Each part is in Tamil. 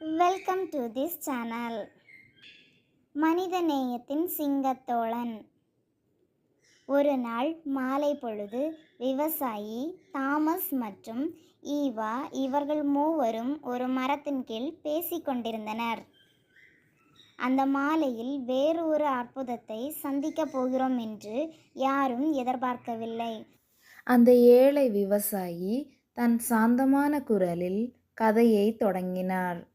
வெல்கம் டு திஸ் சேனல் மனிதநேயத்தின் சிங்கத்தோழன். ஒரு நாள் மாலை பொழுது விவசாயி தாமஸ் மற்றும் ஈவா இவர்கள் மூவரும் ஒரு மரத்தின் கீழ் பேசிக் கொண்டிருந்தனர். அந்த மாலையில் வேறு ஒரு அற்புதத்தை சந்திக்கப் போகிறோம் என்று யாரும் எதிர்பார்க்கவில்லை. அந்த ஏழை விவசாயி தன் சாந்தமான குரலில் கதையை தொடங்கினார்.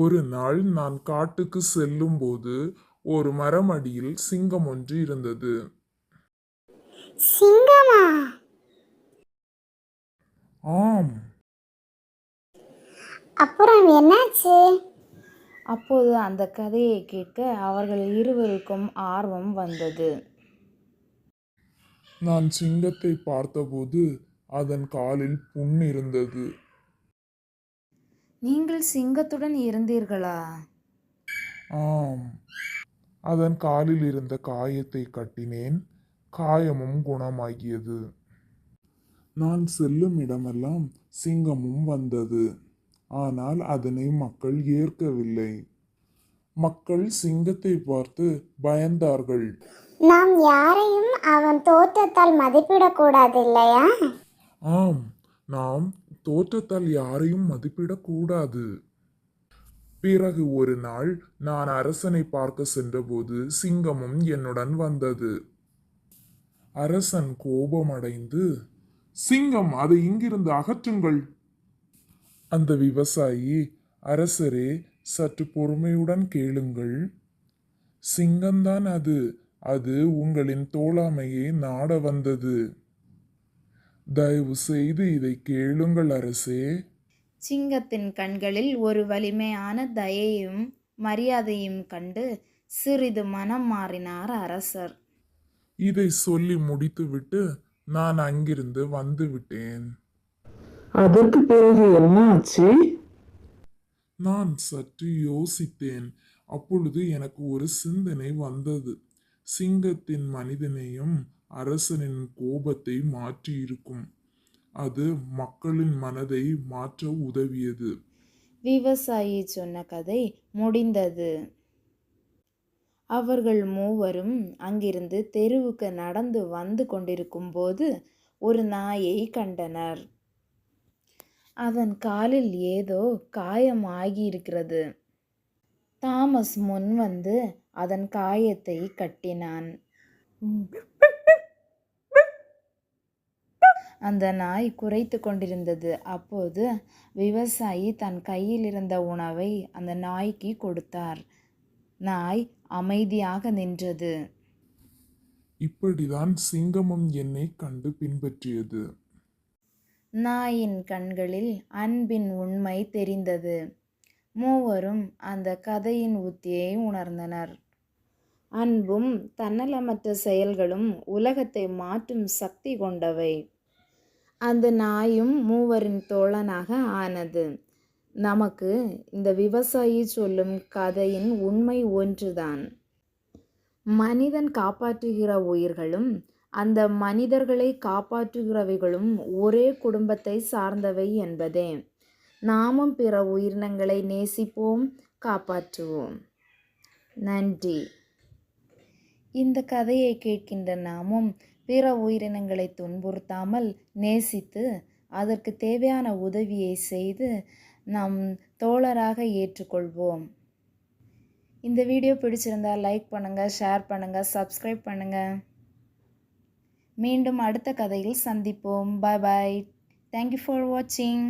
ஒரு நாள் நான் காட்டுக்கு செல்லும்போது ஒரு மரமடியில் சிங்கம் ஒன்று இருந்தது. சிங்கமா? ஆம். அப்புறம் என்னாச்சு? அப்போது அந்த கதையை கேட்க அவர்கள் இருவருக்கும் ஆர்வம் வந்தது. நான் சிங்கத்தை பார்த்தபோது அதன் காலில் புண் இருந்தது. நீங்கள் சிங்கத்துடன் இருந்தீர்களா? ஆம். அதன் காலில் இருந்த காயத்தை கட்டினேன். காயமும் குணமாகியது. நான் செல்லும் இடமெல்லாம் சிங்கமும் வந்தது. ஆனால் அதனை மக்கள் ஏற்கவில்லை. மக்கள் சிங்கத்தை பார்த்து பயந்தார்கள். நாம் யாரையும் அவன் தோற்றத்தால் மதிப்பிடக்கூடாது இல்லையா? ஆம். நாம் தோற்றத்தால் யாரையும் மதிப்பிடக்கூடாது. பிறகு ஒரு நாள் நான் அரசனை பார்க்க சென்றபோது சிங்கமும் என்னுடன் வந்தது. அரசன் கோபமடைந்து சிங்கம் அதை இங்கிருந்து அகற்றுங்கள். அந்த விவசாயி அரசரே சற்று பொறுமையுடன் கேளுங்கள். சிங்கம்தான் அது. அது உங்களின் தோழாமையை நாட வந்தது. தயவு செய்து இதை கேளுங்கள் அரசே. சிங்கத்தின் கண்களில் ஒரு வலிமையான தயையும் மரியாதையும் கண்டு சிறிது மனம் மாறினார் அரசர். இதை சொல்லி முடித்துவிட்டு நான் அங்கிருந்து வந்து விட்டேன். அதற்கு பிறகு என்ன ஆச்சு நான் சற்று யோசித்தேன். அப்பொழுது எனக்கு ஒரு சிந்தனை வந்தது. சிங்கத்தின் மனிதனையும் அரசனின் கோபத்தை மாற்றியிருக்கும். அது மக்களின் மனதை மாற்ற உதவியது. விவசாயி சொன்ன கதை முடிந்தது. அவர்கள் மூவரும் அங்கிருந்து தெருவுக்கு நடந்து வந்து கொண்டிருக்கும்போது ஒரு நாயை கண்டனர். அதன் காலில் ஏதோ காயம் ஆகியிருக்கிறது தாமஸ் முன் வந்து அதன் காயத்தை கட்டினான். அந்த நாய் குரைத்து கொண்டிருந்தது. அப்போது விவசாயி தன் கையில் இருந்த உணவை அந்த நாய்க்கு கொடுத்தார். நாய் அமைதியாக நின்றது. இப்படிதான் சிங்கமும் என்னை கண்டு பின்பற்றியது. நாயின் கண்களில் அன்பின் உண்மை தெரிந்தது. மூவரும் அந்த கதையின் உத்தியை உணர்ந்தனர். அன்பும் தன்னலமற்ற செயல்களும் உலகத்தை மாற்றும் சக்தி கொண்டவை. அந்த நாயும் மூவரின் தோழனாக ஆனது. நமக்கு இந்த விவசாயி சொல்லும் கதையின் உண்மை ஒன்றுதான். மனிதன் காப்பாற்றுகிற உயிர்களும் அந்த மனிதர்களை காப்பாற்றுகிறவைகளும் ஒரே குடும்பத்தை சார்ந்தவை என்பதே. நாமும் பிற உயிரினங்களை நேசிப்போம் காப்பாற்றுவோம். நன்றி. இந்த கதையை கேட்கின்ற நாமும் பிற உயிரினங்களை துன்புறுத்தாமல் நேசித்து அதற்கு தேவையான உதவியை செய்து நம் தோழராக ஏற்றுக்கொள்வோம். இந்த வீடியோ பிடிச்சிருந்தா லைக் பண்ணுங்கள் ஷேர் பண்ணுங்கள் சப்ஸ்கிரைப் பண்ணுங்கள் மீண்டும் அடுத்த கதையில் சந்திப்போம். பாய் பாய் தேங்க்யூ ஃபார் வாட்சிங்